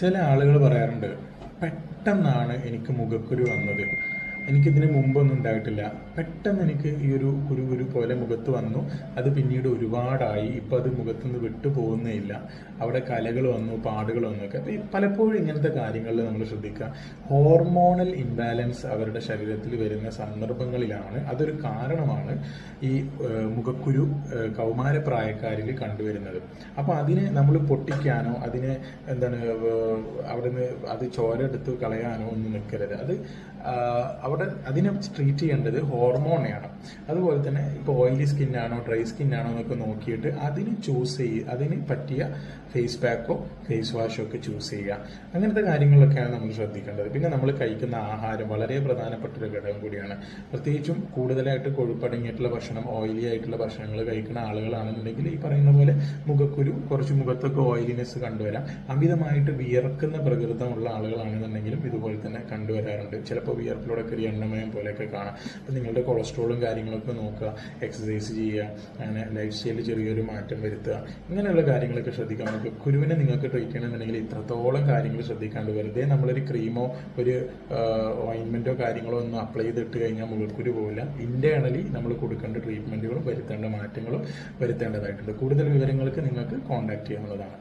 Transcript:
ചില ആളുകൾ പറയാറുണ്ട് പെട്ടെന്നാണ് എനിക്ക് മുഖക്കുരു വന്നത്. എനിക്കിതിന് മുമ്പൊന്നും ഉണ്ടായിട്ടില്ല. പെട്ടെന്ന് എനിക്ക് ഈ ഒരു കുരു കുരു പോലെ മുഖത്ത് വന്നു. അത് പിന്നീട് ഒരുപാടായി. ഇപ്പം അത് മുഖത്തു നിന്ന് വിട്ടു പോകുന്നേ ഇല്ല. അവിടെ കലകൾ വന്നു പാടുകൾ വന്നു ഒക്കെ. പലപ്പോഴും ഇങ്ങനത്തെ കാര്യങ്ങളിൽ നമ്മൾ ശ്രദ്ധിക്കുക. ഹോർമോണൽ ഇംബാലൻസ് അവരുടെ ശരീരത്തിൽ വരുന്ന സന്ദർഭങ്ങളിലാണ്. അതൊരു കാരണമാണ് ഈ മുഖക്കുരു കൗമാരപ്രായക്കാരിൽ കണ്ടുവരുന്നത്. അപ്പോൾ അതിനെ നമ്മൾ പൊട്ടിക്കാനോ അതിനെ എന്താണ് അവിടുന്ന് അത് ചോര എടുത്ത് കളയാനോ ഒന്നും നിൽക്കരുത്. അത് ആ, അവിടെ അതിനെ ട്രീറ്റ് ചെയ്യേണ്ടത് ഹോർമോണെയാണ് അതുപോലെ തന്നെ ഇപ്പോൾ ഓയിലി സ്കിന്നാണോ ഡ്രൈ സ്കിന്നാണോ എന്നൊക്കെ നോക്കിയിട്ട് അതിന് ചൂസ് ചെയ്യുക അതിന് പറ്റിയ ഫേസ് പാക്കോ ഫേസ് വാഷോ ഒക്കെ ചൂസ് ചെയ്യുക. അങ്ങനത്തെ കാര്യങ്ങളൊക്കെയാണ് നമ്മൾ ശ്രദ്ധിക്കേണ്ടത്. പിന്നെ നമ്മൾ കഴിക്കുന്ന ആഹാരം വളരെ പ്രധാനപ്പെട്ട ഒരു ഘടകം കൂടിയാണ്. പ്രത്യേകിച്ചും കൂടുതലായിട്ട് കൊഴുപ്പടങ്ങിയിട്ടുള്ള ഭക്ഷണം ഓയിലി ആയിട്ടുള്ള ഭക്ഷണങ്ങൾ കഴിക്കുന്ന ആളുകളാണെന്നുണ്ടെങ്കിൽ ഈ പറയുന്ന പോലെ മുഖക്കുരു കുറച്ച് മുഖത്തൊക്കെ ഓയിലിനെസ് കണ്ടുവരാം. അമിതമായിട്ട് വിയർക്കുന്ന പ്രകൃതമുള്ള ആളുകളാണെന്നുണ്ടെങ്കിലും ഇതുപോലെ തന്നെ കണ്ടുവരാറുണ്ട്. ചിലപ്പോൾ വിയർപ്പിലൂടെ ഒരു എണ്ണമയം പോലെയൊക്കെ കാണാം. അപ്പം നിങ്ങളുടെ കൊളസ്ട്രോളും കാര്യങ്ങളൊക്കെ നോക്കുക എക്സസൈസ് ചെയ്യുക അങ്ങനെ ലൈഫ് സ്റ്റൈലിൽ ചെറിയൊരു മാറ്റം വരുത്തുക ഇങ്ങനെയുള്ള കാര്യങ്ങളൊക്കെ ശ്രദ്ധിക്കാൻ നോക്കുക കുരുവിനെ നിങ്ങൾക്ക് ട്രീറ്റ് ഇത്രത്തോളം കാര്യങ്ങൾ ശ്രദ്ധിക്കാണ്ട് വെറുതെ നമ്മളൊരു ക്രീമോ ഒരു ഓയിൻമെന്റോ കാര്യങ്ങളോ ഒന്നും അപ്ലൈ ചെയ്തിട്ട് കഴിഞ്ഞാൽ മുഖക്കുരു പോവില്ല. ഇന്റേണലി നമ്മൾ കൊടുക്കേണ്ട ട്രീറ്റ്മെന്റുകളും വരുത്തേണ്ട മാറ്റങ്ങളും വരുത്തേണ്ടതായിട്ടുണ്ട്. കൂടുതൽ വിവരങ്ങൾക്ക് നിങ്ങൾക്ക് കോൺടാക്ട് ചെയ്യാവുന്നതാണ്.